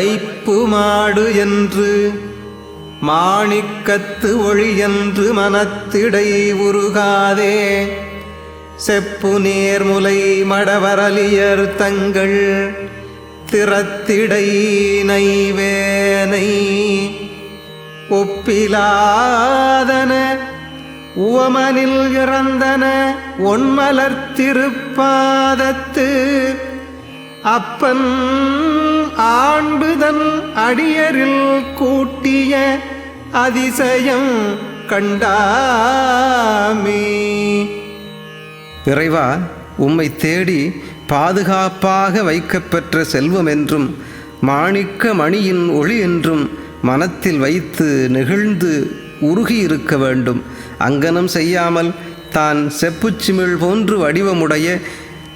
வைப்பு மாடு என்று மாணிக்கத்து ஒளி என்று மனத்திடை உருகாதே. செப்பு நேர்முலை மடவரலியர் தங்கள் திறத்திடை நைவேனை. ஒப்பிலாதன உவமனில் இறந்தன ஒன்மலர் திருப்பாதத்து. அப்பன் ஆண்டுதன் அடியரில் கூட்டிய அதிசயம் கண்டாமே. இறைவா உம்மை தேடி பாதுகாப்பாக வைக்கப்பெற்ற செல்வம் என்றும் மாணிக்க மணியின் ஒளி என்றும் மனத்தில் வைத்து நெகிழ்ந்து உருகியிருக்க வேண்டும். அங்கனம் செய்யாமல் தான் செப்புச்சிமிழ் போன்று வடிவமுடைய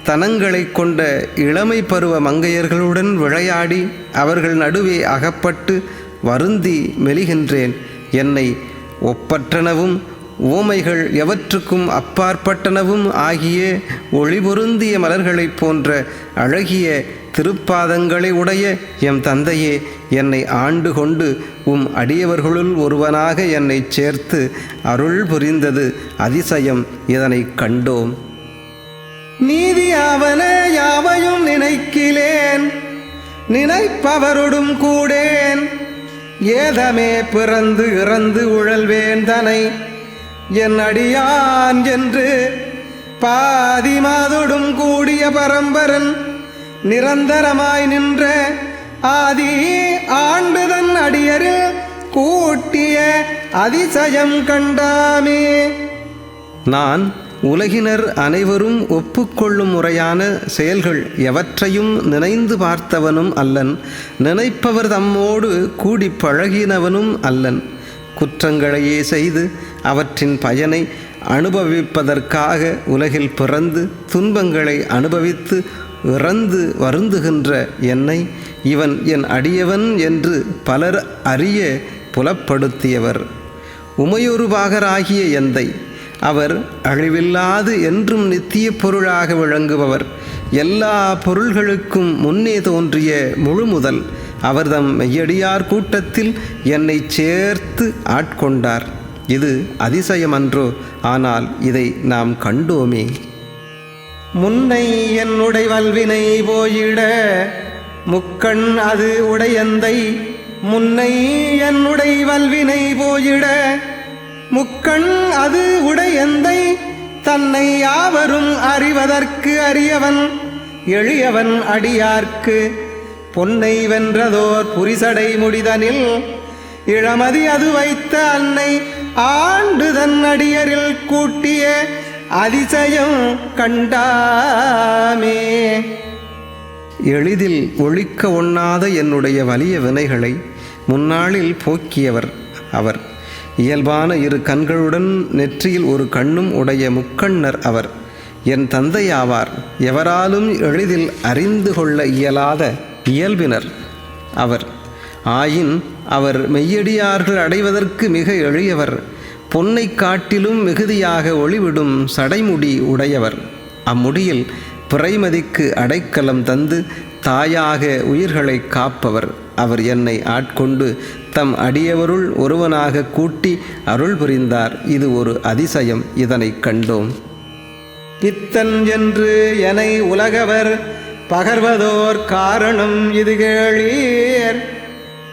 தனங்களைக் கொண்ட இளமை பருவ மங்கையர்களுடன் விளையாடி அவர்கள் நடுவே அகப்பட்டு வருந்தி மெலிகின்றேன். என்னை ஒப்பற்றனவும் ஓமைகள் எவற்றுக்கும் அப்பாற்பட்டனவும் ஆகிய ஒளிபொருந்திய மலர்களைப் போன்ற அழகிய திருப்பாதங்களை உடைய எம் தந்தையே என்னை ஆண்டு கொண்டு உம் அடியவர்களுள் ஒருவனாக என்னை சேர்த்து அருள் புரிந்தது அதிசயம் இதனை கண்டோம். நீதியாவன யாவையும் நினைக்கிலேன். நினைப்பவருடும் கூடேன். ஏதமே பிறந்து இறந்து உழல்வேன் தனை. என் அடியான் என்று பாதிமாதோடும் கூடிய பரம்பரன். நிரந்தரமாய் நின்ற ஆதி ஆண்டுதன் அடியரில் கூட்டிய அதிசயம் கண்டாமே. நான் உலகினர் அனைவரும் ஒப்புக்கொள்ளும் முறையான செயல்கள் எவற்றையும் நினைந்து பார்த்தவனும் அல்லன். நினைப்பவர் தம்மோடு கூடி பழகினவனும் அல்லன். குற்றங்களையே செய்து அவற்றின் பயனை அனுபவிப்பதற்காக உலகில் பிறந்து துன்பங்களை அனுபவித்து இறந்து வருந்துகின்ற என்னை இவன் என் அடியவன் என்று பலர் அறிய புலப்படுத்தியவர். உமையொருபாகராகிய எந்தை அவர் அழிவில்லாது என்றும் நித்திய பொருளாக விளங்குபவர். எல்லா பொருள்களுக்கும் முன்னே தோன்றிய முழுமுதல் அவர்தம் மெய்யடியார் கூட்டத்தில் என்னை சேர்த்து ஆட்கொண்டார். இது அதிசயமன்றோ ஆனால் இதை நாம் கண்டோமே. முன்னை என்னுடைய வல்வினை போயிட முக்கண் அது உடையந்தை. முன்னை என்னுடைய வல்வினை போயிட முக்கண் அது உடையந்தை தன்னை யாவரும் அறிவதற்கு அறியவன் எளியவன் அடியார்க்கு பொன்னை வென்றதோர் புரிசடை முடிதனில் இளமதி அது வைத்த அன்னை ஆண்டு தன் அடியரில் கூட்டிய அதிசயம் கண்டாமே. எளிதில் ஒழிக்க ஒண்ணாத என்னுடைய வலிய வினைகளை முன்னாளில் போக்கியவர் அவர். இயல்பான இரு கண்களுடன் நெற்றியில் ஒரு கண்ணும் உடைய முக்கண்ணர் அவர். என் தந்தையாவார் எவராலும் எளிதில் அறிந்து கொள்ள இயலாத இயல்பினர் அவர். ஆயின் அவர் மெய்யடியார்கள் அடைவதற்கு மிக எளியவர் பொன்னை காட்டிலும் மிகுதியாக ஒளிவிடும் சடைமுடி உடையவர். அம்முடியில் பிறைமதிக்கு அடைக்கலம் தந்து தாயாக உயிர்களை காப்பவர். அவர் என்னை ஆட்கொண்டு தம் அடியவருள் ஒருவனாக கூட்டி அருள் புரிந்தார். இது ஒரு அதிசயம். இதனை கண்டோம். பித்தன் என்று எனை உலகவர் பகர்வதோர் காரணம் இது கேளீர்.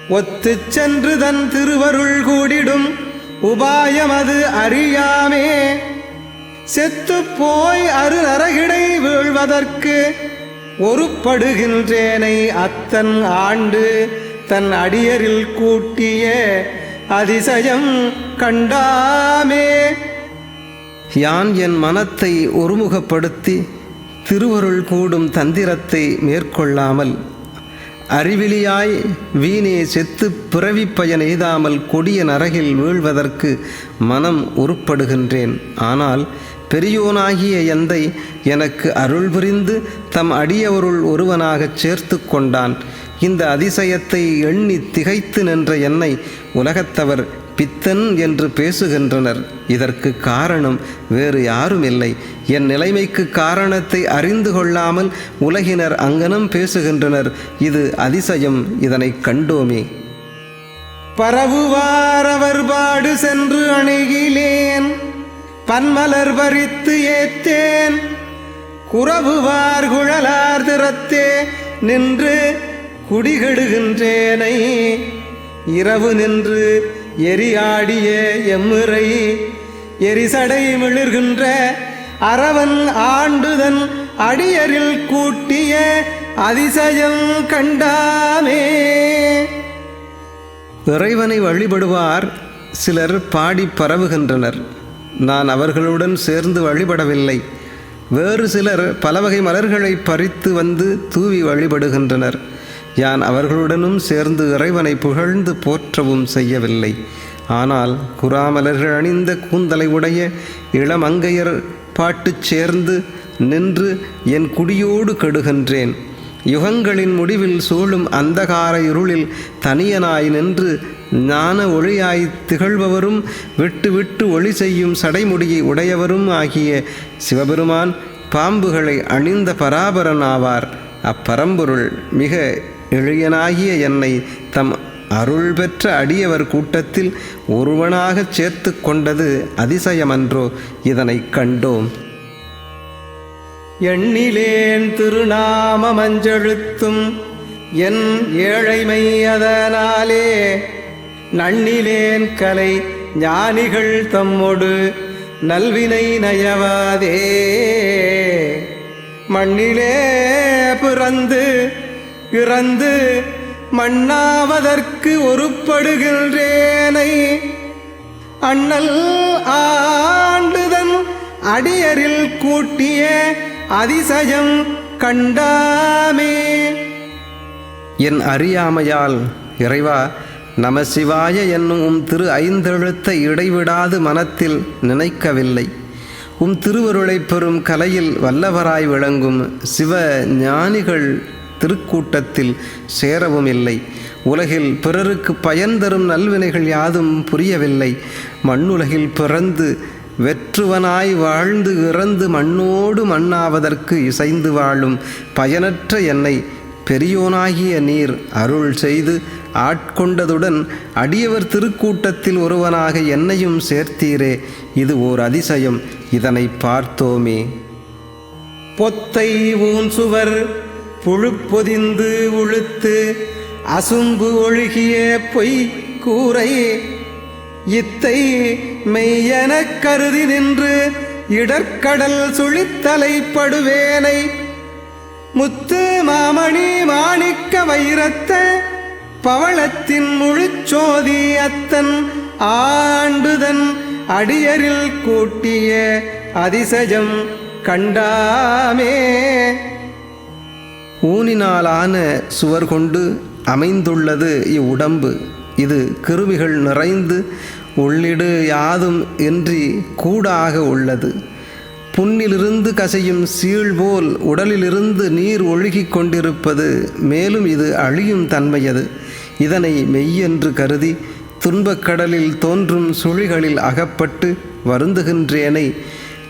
ஒத்து சென்று தன் திருவருள் கூடிடும் உபாயம் அது அறியாமே. செத்து போய் அரு நரகிடை வீழ்வதற்கு ஒருப்படுகின்றேனை அத்தன் ஆண்டு. தன் அடியரில் கூட்டிய அதிசயம் கண்டாமே. யான் என் மனத்தை ஒருமுகப்படுத்தி திருவருள் கூடும் தந்திரத்தை மேற்கொள்ளாமல் அறிவிலியாய் வீணே செத்து பிறவி பயன் எய்தாமல் கொடிய நரகில் வீழ்வதற்கு மனம் உருப்படுகின்றேன். ஆனால் பெரியோனாகிய எந்தை எனக்கு அருள் புரிந்து தம் அடியவருள் ஒருவனாகச் சேர்த்து கொண்டான். இந்த அதிசயத்தை எண்ணி திகைத்து நின்ற என்னை உலகத்தவர் பித்தன் என்று பேசுகின்றனர். இதற்கு காரணம் வேறு யாரும் இல்லை என் நிலைமைக்கு காரணத்தை அறிந்து கொள்ளாமல் உலகினர் அங்கனம் பேசுகின்றனர். இது அதிசயம். இதனை கண்டோமே. பரவுவாரவர் பாடு சென்று அணுகிலேன். பன்மலர் பறித்து ஏத்தேன். குறவுவார் குழலார் திறத்தே நின்று குடிகெடுகின்றேனை. இரவு நின்று எரியாடிய எம்முறை. எரிசடை மிளிர்கின்ற அரவன் ஆண்டுதன் அடியரில் கூட்டிய அதிசயம் கண்டாமே. இறைவனை வழிபடுவார் சிலர் பாடி பரவுகின்றனர். நான் அவர்களுடன் சேர்ந்து வழிபடவில்லை. வேறு சிலர் பல வகை மலர்களை பறித்து வந்து தூவி வழிபடுகின்றனர். யான் அவர்களுடனும் சேர்ந்து இறைவனை புகழ்ந்து போற்றவும் செய்யவில்லை. ஆனால் குராமலர்கள் அணிந்த கூந்தலை உடைய இளமங்கையர் பாட்டுச் சேர்ந்து நின்று என் குடியோடு கெடுகின்றேன். யுகங்களின் முடிவில் சூழும் அந்தகார இருளில் தனியனாய் நின்று ஞான ஒளியாய் திகழ்பவரும் விட்டு விட்டு ஒளி செய்யும் சடைமுடியை உடையவரும் ஆகிய சிவபெருமான் பாம்புகளை அணிந்த பராபரன் ஆவார் அப்பரம்பொருள் மிக எளியனாகிய என்னை தம் அருள் பெற்ற அடியவர் கூட்டத்தில் ஒருவனாகச் சேர்த்து கொண்டது அதிசயமன்றோ இதனை கண்டோம். எண்ணிலேன் திருநாம மஞ்செழுத்தும் என் ஏழைமை அதனாலே நன்னிலேன் கலை ஞானிகள் தம்மொடு நல்வினை நயவாதே. மண்ணிலே பிறந்து இறந்து மண்ணாவதற்கு ஒருப்படுகின்றேனை. அண்ணல் ஆண்டுதன் அடியரில் கூட்டிய அதிசயம் கண்டாமே. என் அறியாமையால் இறைவா நமசிவாய என்னும் உம் திரு ஐந்தெழுத்தை இடைவிடாது மனத்தில் நினைக்கவில்லை. உம் திருவருளைப் பெறும் கலையில் வல்லவராய் விளங்கும் சிவ ஞானிகள் திருக்கூட்டத்தில் சேரவும் இல்லை. உலகில் பிறருக்கு பயன் தரும் நல்வினைகள் யாதும் புரியவில்லை. மண்ணுலகில் பிறந்து வெற்றுவனாய் வாழ்ந்து இறந்து மண்ணோடு மண்ணாவதற்கு இசைந்து வாழும் பயனற்ற என்னை பெரியோனாகிய நீர் அருள் செய்து ஆட்கொண்டதுடன் அடியவர் திருக்கூட்டத்தில் ஒருவனாக என்னையும் சேர்த்தீரே. இது ஓர் அதிசயம். இதனை பார்த்தோமே. பொத்தை ஊன் சுவர் புழுப்பொதிந்து உளுத்து அசும்பு ஒழுகிய பொய் கூரை இத்தை மெய்யெனக் கருதி நின்று இடற்கடல் சுழித்தலைப்படுவேனை. முத்து மாமணி மாணிக்க வைரத்த பவளத்தின் முழுச்சோதி அத்தன் ஆண்டுதன் அடியரில் கூட்டிய அதிசயம் கண்டாமே. ஊனினாலான சுவர் கொண்டு அமைந்துள்ளது இவ்வுடம்பு. இது கிருமிகள் நிறைந்து உள்ளிடு யாதும் இன்றி கூடாக உள்ளது. புண்ணிலிருந்து கசையும் சீழ் போல் உடலிலிருந்து நீர் ஒழுகிக் கொண்டிருப்பது மேலும் இது அழியும் தன்மையது. இதனை மெய்யென்று கருதி துன்பக் கடலில் தோன்றும் சுழிகளில் அகப்பட்டு வருந்துகின்றேனை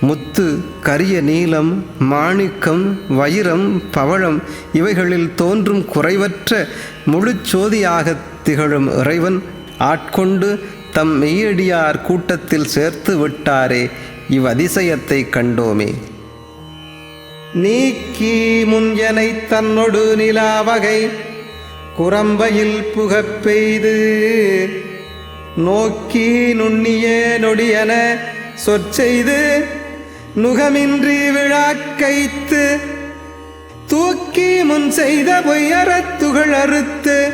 முத்து கரிய நீலம் மாணிக்கம் வைரம் பவழம் இவைகளில் தோன்றும் குறைவற்ற முழுச்சோதியாகத் திகழும் இறைவன் ஆட்கொண்டு தம் மெய்யடியார் கூட்டத்தில் சேர்த்து விட்டாரே இவ்வதிசயத்தை கண்டோமே. நீக்கி முஞ்சனை தன்னொடு நிலாவகை குரம்பையில் புகப் பெய்து நோக்கி நுண்ணிய நொடியன சொற்செய்து நுகமின்றி விழாக்கைத்து தூக்கி முன் செய்த பொய்யறத் துகள் அறுத்து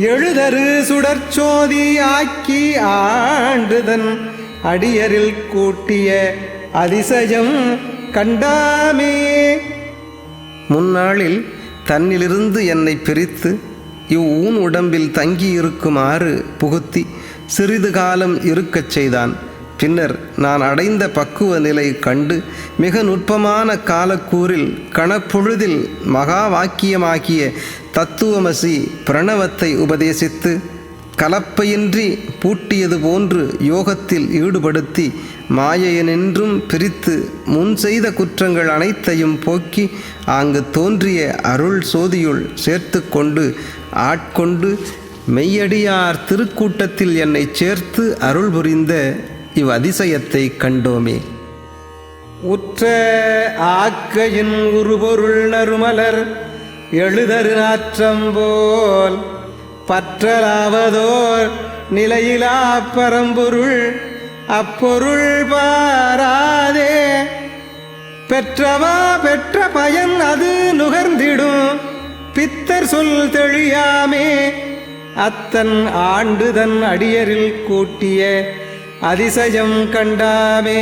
எழுதரு சுடற்சோதி ஆக்கி ஆண்டுதன் அடியரில் கூட்டிய அதிசயம் கண்டாமே. முன்னாளில் தன்னிலிருந்து என்னை பிரித்து இவ் ஊன் உடம்பில் தங்கியிருக்குமாறு புகுத்தி சிறிது காலம் இருக்கச் செய்தான். பின்னர் நான் அடைந்த பக்குவ நிலை கண்டு மிக நுட்பமான காலக்கூறில் கணப்பொழுதில் மகா வாக்கியமாகிய தத்துவமசி பிரணவத்தை உபதேசித்து கலப்பையின்றி பூட்டியது போன்று யோகத்தில் ஈடுபடுத்தி மாயையனென்றும் பிரித்து முன் செய்த குற்றங்கள் அனைத்தையும் போக்கி அங்கு தோன்றிய அருள் சோதியுள் சேர்த்து கொண்டு ஆட்கொண்டு மெய்யடியார் திருக்கூட்டத்தில் என்னை சேர்த்து அருள் புரிந்த இவ் அதிசயத்தை கண்டோமே. உற்ற ஆக்கையின் உருபொருள் நறுமலர் எழுதரு நாற்றம் போல் பற்றலாவதோர் நிலையிலா பரம்பொருள் அப்பொருள் பாராதே. பெற்றவா பெற்ற பயன் அது நுகர்ந்திடும். பித்தர் சொல் தெளியாமே. அத்தன் ஆண்டுதன் அடியரில் கூட்டிய அதிசயம் கண்டாமே.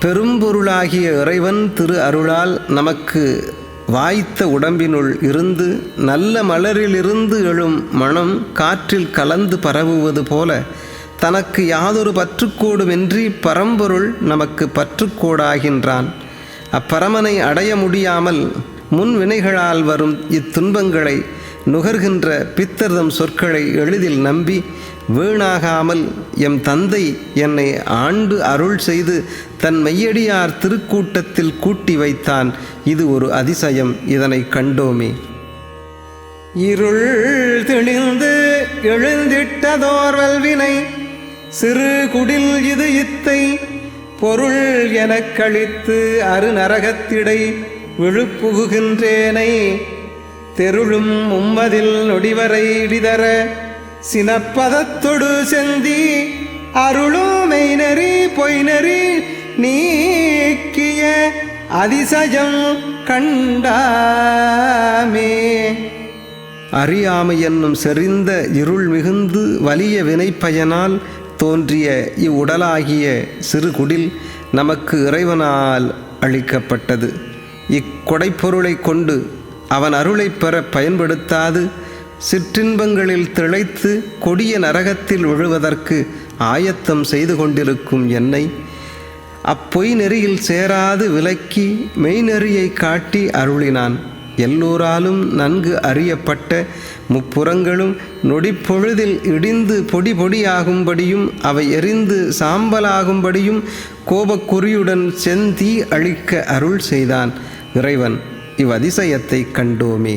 பெரும்பொருளாகிய இறைவன் திரு அருளால் நமக்கு வாய்த்த உடம்பினுள் இருந்து நல்ல மலரிலிருந்து எழும் மனம் காற்றில் கலந்து பரவுவது போல தனக்கு யாதொரு பற்றுக்கோடுமின்றி பரம்பொருள் நமக்கு பற்றுக்கோடாகின்றான். அப்பரமனை அடைய முடியாமல் முன் வினைகளால் வரும் இத்துன்பங்களை நுகர்கின்ற பித்தர்தம் சொற்களை எளிதில் நம்பி வீணாகாமல் எம் தந்தை என்னை ஆண்டு அருள் செய்து தன் மெய்யடியார் திருக்கூட்டத்தில் கூட்டி வைத்தான். இது ஒரு அதிசயம். இதனை கண்டோமே. இருள் தெளிந்து எழுந்திட்டதோர் வல்வினை சிறு குடில் இது இத்தை. பொருள் எனக் கழித்து அருநரகத்திடை விழுப்புகுகின்றேனை. தெருளும் உம்மதில் நொடிவரை இடிதர சினப்பதத்தொடு செந்தி அருளுமை நெறி பொய் பொய்நெறி நீக்கிய அதிசயம் கண்டாமே. அறியாமை என்னும் செறிந்த இருள் மிகுந்து வலிய வினைப்பயனால் தோன்றிய இவ்வுடலாகிய சிறு குடில் நமக்கு இறைவனால் அளிக்கப்பட்டது. இக்கொடைப்பொருளை கொண்டு அவன் அருளைப் பெற பயன்படுத்தாது சிற்றின்பங்களில் திளைத்து கொடிய நரகத்தில் விழுவதற்கு ஆயத்தம் செய்து கொண்டிருக்கும் என்னை அப்பொய் நெறியில் சேராது விலக்கி மெய்நெறியை காட்டி அருளினான். எல்லோராலும் நன்கு அறியப்பட்ட முப்புறங்களும் நொடிப்பொழுதில் இடிந்து பொடி பொடியாகும்படியும் அவை எரிந்து சாம்பலாகும்படியும் கோபக்குறியுடன் செந்தீ அழிக்க அருள் செய்தான் இறைவன். இவ்வதிசயத்தை கண்டோமே.